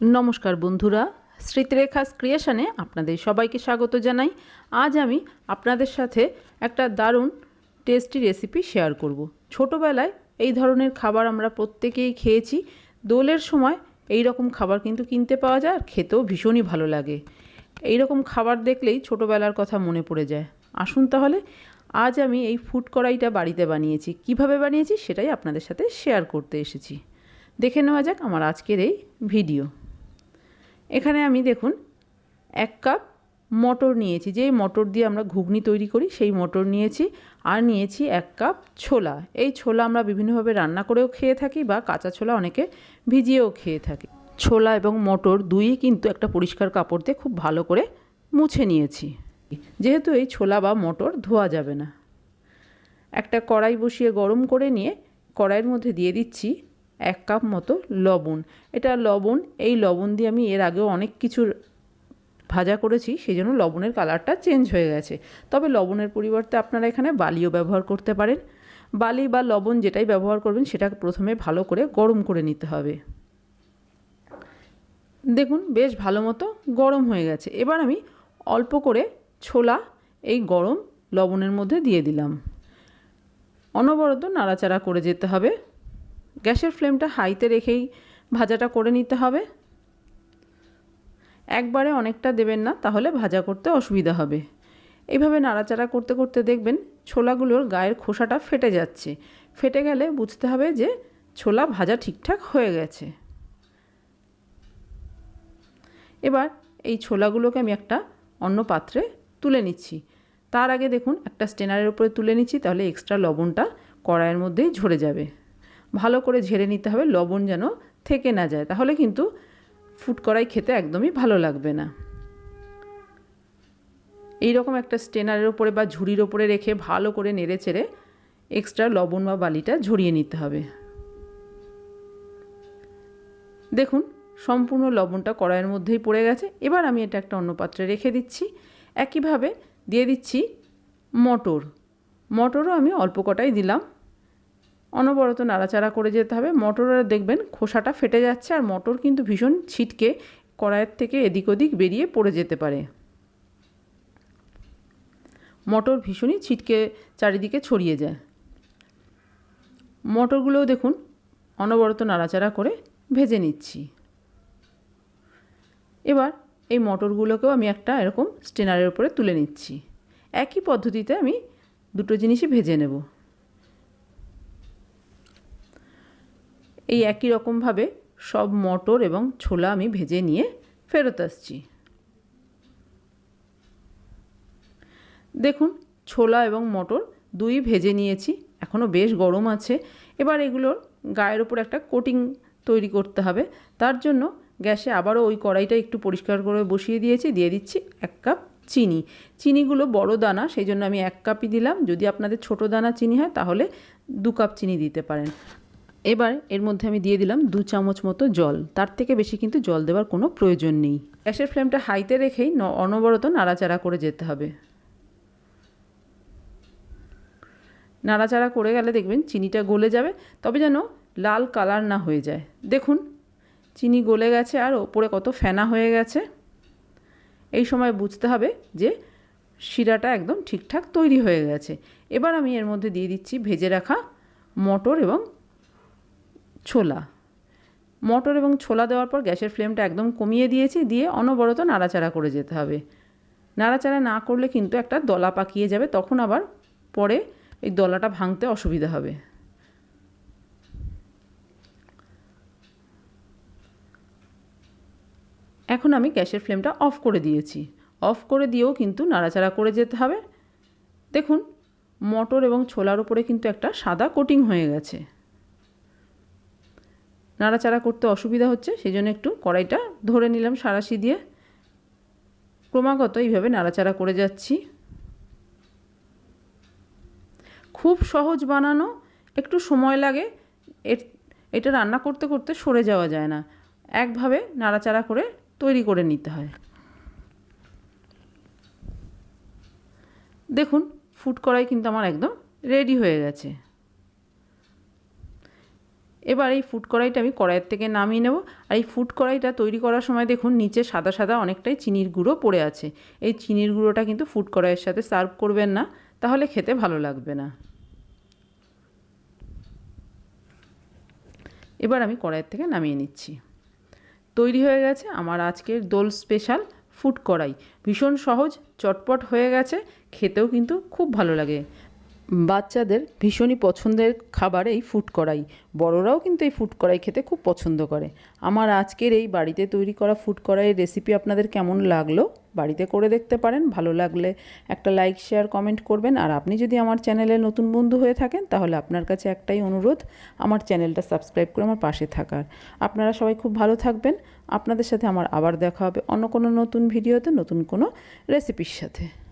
নমস্কার বন্ধুরা, স্মৃতিরেখাস ক্রিয়েশনে আপনাদের সবাইকে স্বাগত জানাই। আজ আমি আপনাদের সাথে একটা দারুণ টেস্টি রেসিপি শেয়ার করব। ছোটোবেলায় এই ধরনের খাবার আমরা প্রত্যেকেই খেয়েছি। দোলের সময় এই রকম খাবার কিন্তু কিনতে পাওয়া যায় আর খেতেও ভীষণই ভালো লাগে। এই রকম খাবার দেখলেই ছোটোবেলার কথা মনে পড়ে যায়। আসুন তাহলে, আজ আমি এই ফুড কড়াইটা বাড়িতে বানিয়েছি। কীভাবে বানিয়েছি সেটাই আপনাদের সাথে শেয়ার করতে এসেছি। দেখে নেওয়া যাক আমার আজকের এই ভিডিও এখানে আমি দেখুন, এক কাপ মটর নিয়েছি। যেই মটর দিয়ে আমরা ঘুগনি তৈরি করি, সেই মটর নিয়েছি। আর নিয়েছি এক কাপ ছোলা। এই ছোলা আমরা বিভিন্নভাবে রান্না করেও খেয়ে থাকি বা কাঁচা ছোলা অনেকে ভিজিয়েও খেয়ে থাকি। ছোলা এবং মটর দুইই কিন্তু একটা পরিষ্কার কাপড় দিয়ে খুব ভালো করে মুছে নিয়েছি। যেহেতু এই ছোলা বা মটর ধোয়া যাবে না। একটা কড়াই বসিয়ে গরম করে নিয়ে কড়াইয়ের মধ্যে দিয়ে দিচ্ছি এক কাপ মতো লবণ। এটা লবণ, এই লবণ দিয়ে আমি এর আগেও অনেক কিছু ভাজা করেছি সেই জন্য লবণের কালারটা চেঞ্জ হয়ে গেছে। তবে লবণের পরিবর্তে আপনারা এখানে বালিও ব্যবহার করতে পারেন। বালি বা লবণ যেটাই ব্যবহার করবেন সেটা প্রথমে ভালো করে গরম করে নিতে হবে। দেখুন, বেশ ভালো মতো গরম হয়ে গেছে। এবার আমি অল্প করে ছোলা, এই গরম লবণের মধ্যে দিয়ে দিলাম। অনবরত নাড়াচাড়া করে যেতে হবে। গ্যাসের ফ্লেমটা হাইতে রেখেই ভাজাটা করে নিতে হবে। একবারে অনেকটা দেবেন না, তাহলে ভাজা করতে অসুবিধা হবে। এইভাবে নাড়াচাড়া করতে করতে দেখবেন ছোলাগুলোর গায়ের খোসাটা ফেটে যাচ্ছে। ফেটে গেলে বুঝতে হবে যে ছোলা ভাজা ঠিকঠাক হয়ে গেছে। এবার এই ছোলাগুলোকে আমি একটা অন্য পাত্রে তুলে নিচ্ছি। তার আগে দেখুন, একটা স্টেনারের উপরে তুলে নিচ্ছি, তাহলে এক্সট্রা লবণটা কড়াইয়ের মধ্যেই ঝরে যাবে। ভালো করে ঝেড়ে নিতে হবে, লবণ যেন থেকে না যায়। তাহলে কিন্তু ফুড কড়াই খেতে একদমই ভালো লাগবে না। এই রকম একটা স্টেনারের ওপরে বা ঝুড়ির ওপরে রেখে ভালো করে নেড়ে চেড়ে এক্সট্রা লবণ বা বালিটা ঝরিয়ে নিতে হবে। দেখুন, সম্পূর্ণ লবণটা কড়াইয়ের মধ্যেই পড়ে গেছে। এবার আমি এটা একটা অন্য পাত্রে রেখে দিচ্ছি। একইভাবে দিয়ে দিচ্ছি মটর। মটরও আমি অল্প কটাই দিলাম। অনবরত নাড়াচাড়া করে যেতে হবে। মটরের দেখবেন খোসাটা ফেটে যাচ্ছে আর মটর কিন্তু ভীষণ ছিটকে কড়াইয়ের থেকে এদিক ওদিক বেরিয়ে পড়ে যেতে পারে। মটর ভীষণই ছিটকে চারিদিকে ছড়িয়ে যায়। মটরগুলোও দেখুন অনবরত নাড়াচাড়া করে ভেজে নিচ্ছি। এবার এই মটরগুলোকেও আমি একটা এরকম স্টেনারের উপরে তুলে নিচ্ছি। একই পদ্ধতিতে আমি দুটো জিনিসই ভেজে নেব। এই একই রকমভাবে সব মটর এবং ছোলা আমি ভেজে নিয়ে ফেরত আসছি। দেখুন, ছোলা এবং মটর দুই ভেজে নিয়েছি এখনও বেশ গরম আছে। এবার এগুলোর গায়ের ওপর একটা কোটিং তৈরি করতে হবে। তার জন্য গ্যাসে আবারও ওই কড়াইটা একটু পরিষ্কার করে বসিয়ে দিয়েছি, দিয়ে দিচ্ছি এক কাপ চিনি। চিনিগুলো বড় দানা, সেই জন্য আমি এক কাপই দিলাম। যদি আপনাদের ছোট দানা চিনি হয়, তাহলে দু কাপ চিনি দিতে পারেন। এবার এর মধ্যে আমি দিয়ে দিলাম দু চামচ মতো জল। তার থেকে বেশি কিন্তু জল দেওয়ার কোনো প্রয়োজন নেই। গ্যাসের ফ্লেমটা হাইতে রেখেই অনবরত নাড়াচাড়া করে যেতে হবে। নাড়াচাড়া করে গেলে দেখবেন চিনিটা গলে যাবে, তবে যেন লাল কালার না হয়ে যায়। দেখুন, চিনি গলে গেছে আর ওপরে কত ফেনা হয়ে গেছে। এই সময় বুঝতে হবে যে শিরাটা একদম ঠিকঠাক তৈরি হয়ে গেছে। এবার আমি এর মধ্যে দিয়ে দিচ্ছি ভেজে রাখা মটর এবং ছোলা। মটর এবং ছোলা দেওয়ার পর গ্যাসের ফ্লেমটা একদম কমিয়ে দিয়েছি, দিয়ে অনবরত নাড়াচাড়া করে যেতে হবে। নাড়াচাড়া না করলে কিন্তু একটা দলা পাকিয়ে যাবে, তখন আবার পরে এই দলাটা ভাঙতে অসুবিধা হবে। এখন আমি গ্যাসের ফ্লেমটা অফ করে দিয়েছি। অফ করে দিয়েও কিন্তু নাড়াচাড়া করে যেতে হবে। দেখুন, মটর এবং ছোলার উপরে কিন্তু একটা সাদা কোটিং হয়ে গেছে। নাড়াচাড়া করতে অসুবিধা হচ্ছে সেই জন্য একটু কড়াইটা ধরে নিলাম সারাশি দিয়ে। ক্রমাগত এইভাবে নাড়াচাড়া করে যাচ্ছি। খুব সহজ বানানো, একটু সময় লাগে, এর, এটা রান্না করতে করতে সরে যাওয়া যায় না। একভাবে নাড়াচাড়া করে তৈরি করে নিতে হয়। দেখুন, ফুড কড়াই কিন্তু আমার একদম রেডি হয়ে গেছে। এবার এই ফুড কড়াইটা আমি কড়াইয়ের থেকে নামিয়ে নেব। আর এই ফুড কড়াইটা তৈরি করার সময় দেখুন, নিচে সাদা সাদা অনেকটাই চিনির গুঁড়ো পড়ে আছে। এই চিনির গুঁড়োটা কিন্তু ফুড কড়াইয়ের সাথে সার্ভ করবেন না, তাহলে খেতে ভালো লাগবে না। এবার আমি কড়াইয়ের থেকে নামিয়ে নিচ্ছি। তৈরি হয়ে গেছে আমার আজকের দোল স্পেশাল ফুড কড়াই। ভীষণ সহজ, চটপট হয়ে গেছে, খেতেও কিন্তু খুব ভালো লাগে। বাচ্চাদের ভীষণই পছন্দের খাবার এই ফুড কড়াই। বড়রাও কিন্তু এই ফুড কড়াই খেতে খুব পছন্দ করে। আমার আজকের এই বাড়িতে তৈরি করা ফুড কড়াইয়ের রেসিপি আপনাদের কেমন লাগল বাড়িতে করে দেখতে পারেন। ভালো লাগলে একটা লাইক শেয়ার কমেন্ট করবেন। আর আপনি যদি আমার চ্যানেলে নতুন বন্ধু হয়ে থাকেন, তাহলে আপনার কাছে একটাই অনুরোধ, আমার চ্যানেলটা সাবস্ক্রাইব করে আমার পাশে থাকার। আপনারা সবাই খুব ভালো থাকবেন। আপনাদের সাথে আমার আবার দেখা হবে অন্য কোনো নতুন ভিডিওতে নতুন কোনো রেসিপির সাথে।